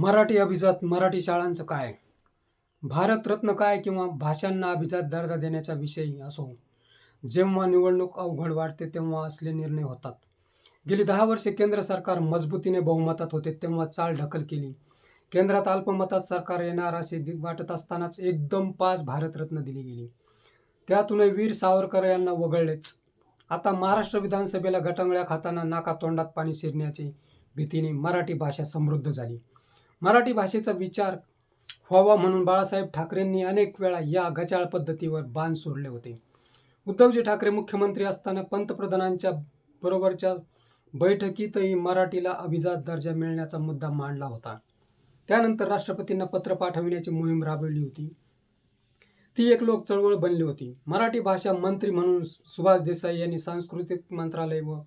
मराठी अभिजात मराठी शाळांचं काय? भारतरत्न काय किंवा भाषांना अभिजात दर्जा देण्याचा विषय असो जेव्हा निवडणूक अवघड वाटते तेव्हा असले निर्णय होतात. गेली दहा वर्षे केंद्र सरकार मजबूतीने बहुमतात होते तेव्हा चाल ढकल केली. केंद्रात अल्पमतात सरकार येणार असे वाटत असतानाच एकदम पाच भारतरत्न दिली गेली. त्यातूनही वीर सावरकर यांना वगळलेच. आता महाराष्ट्र विधानसभेला गटांगळ्या खाताना नाका तोंडात पाणी शिरण्याची भीतीने मराठी भाषा समृद्ध झाली. मराठी भाषेचा विचार व्हावा म्हणून बाळासाहेब ठाकरेंनी अनेक वेळा या गचाळ पद्धतीवर बाण सोडले होते. उद्धवजी ठाकरे मुख्यमंत्री असताना पंतप्रधानांच्या बरोबरच्या बैठकीतही मराठीला अभिजात दर्जा मिळण्याचा मुद्दा मांडला होता. त्यानंतर राष्ट्रपतींना पत्र पाठविण्याची मोहीम राबवली होती. ती एक लोक चळवळ बनली होती. मराठी भाषा मंत्री म्हणून सुभाष देसाई यांनी सांस्कृतिक मंत्रालय व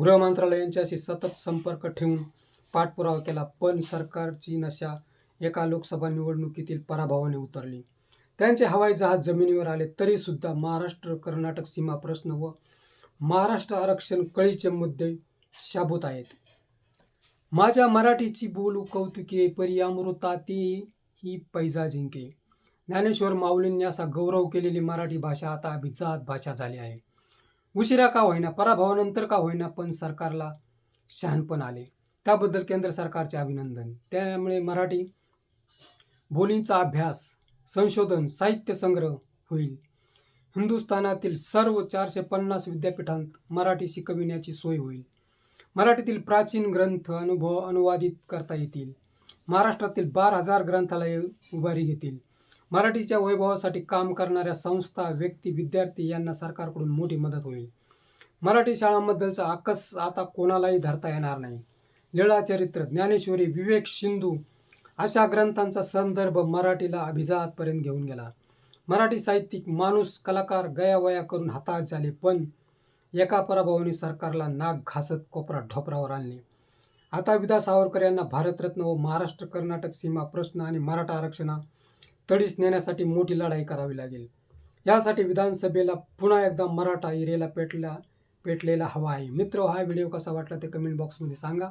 गृह मंत्रालय यांच्याशी सतत संपर्क ठेवून पाठपुरावा केला पण सरकारची नशा एका लोकसभा निवडणुकीतील पराभवाने उतरली. त्यांचे हवाई जहाज जमिनीवर आले तरी सुद्धा महाराष्ट्र कर्नाटक सीमा प्रश्न व महाराष्ट्र आरक्षण कळीचे मुद्दे शाबूत आहेत. माझ्या मराठीची बोलू कौतुके परी अमृताती ही पैजा जिंके. ज्ञानेश्वर माऊलींनी असा गौरव केलेली मराठी भाषा आता अभिजात भाषा झाली आहे. उशिरा का होईना पराभवानंतर का होईना पण सरकारला शहाणपण आले. त्याबद्दल केंद्र सरकारचे अभिनंदन. त्यामुळे मराठी बोलींचा अभ्यास संशोधन साहित्य संग्रह होईल. हिंदुस्थानातील सर्व चारशे पन्नास विद्यापीठांत मराठी शिकविण्याची सोय होईल. मराठीतील प्राचीन ग्रंथ अनुभव अनुवादित करता येतील. महाराष्ट्रातील बारा हजार ग्रंथालये उभारी घेतील. मराठीच्या वैभवासाठी काम करणाऱ्या संस्था व्यक्ती विद्यार्थी यांना सरकारकडून मोठी मदत होईल. मराठी शाळांबद्दलचा आकस आता कोणालाही धरता येणार नाही. लीळा चरित्र ज्ञानेश्वरी विवेक सिंधू अशा ग्रंथांचा संदर्भ मराठीला अभिजातपर्यंत घेऊन गेला. मराठी साहित्यिक माणूस कलाकार गयावया करून हताश झाले पण एका पराभवाने सरकारला नाक घासत कोपरा ढोपरावर आणले. आता विदा सावरकर यांना भारतरत्न व महाराष्ट्र कर्नाटक सीमा प्रश्न आणि मराठा आरक्षणा तडीस नेण्यासाठी मोठी लढाई करावी लागेल. यासाठी विधानसभेला पुन्हा एकदा मराठा इरेला पेटला पेटलेला हवा आहे. मित्र हा व्हिडिओ कसा वाटला ते कमेंट बॉक्समध्ये सांगा.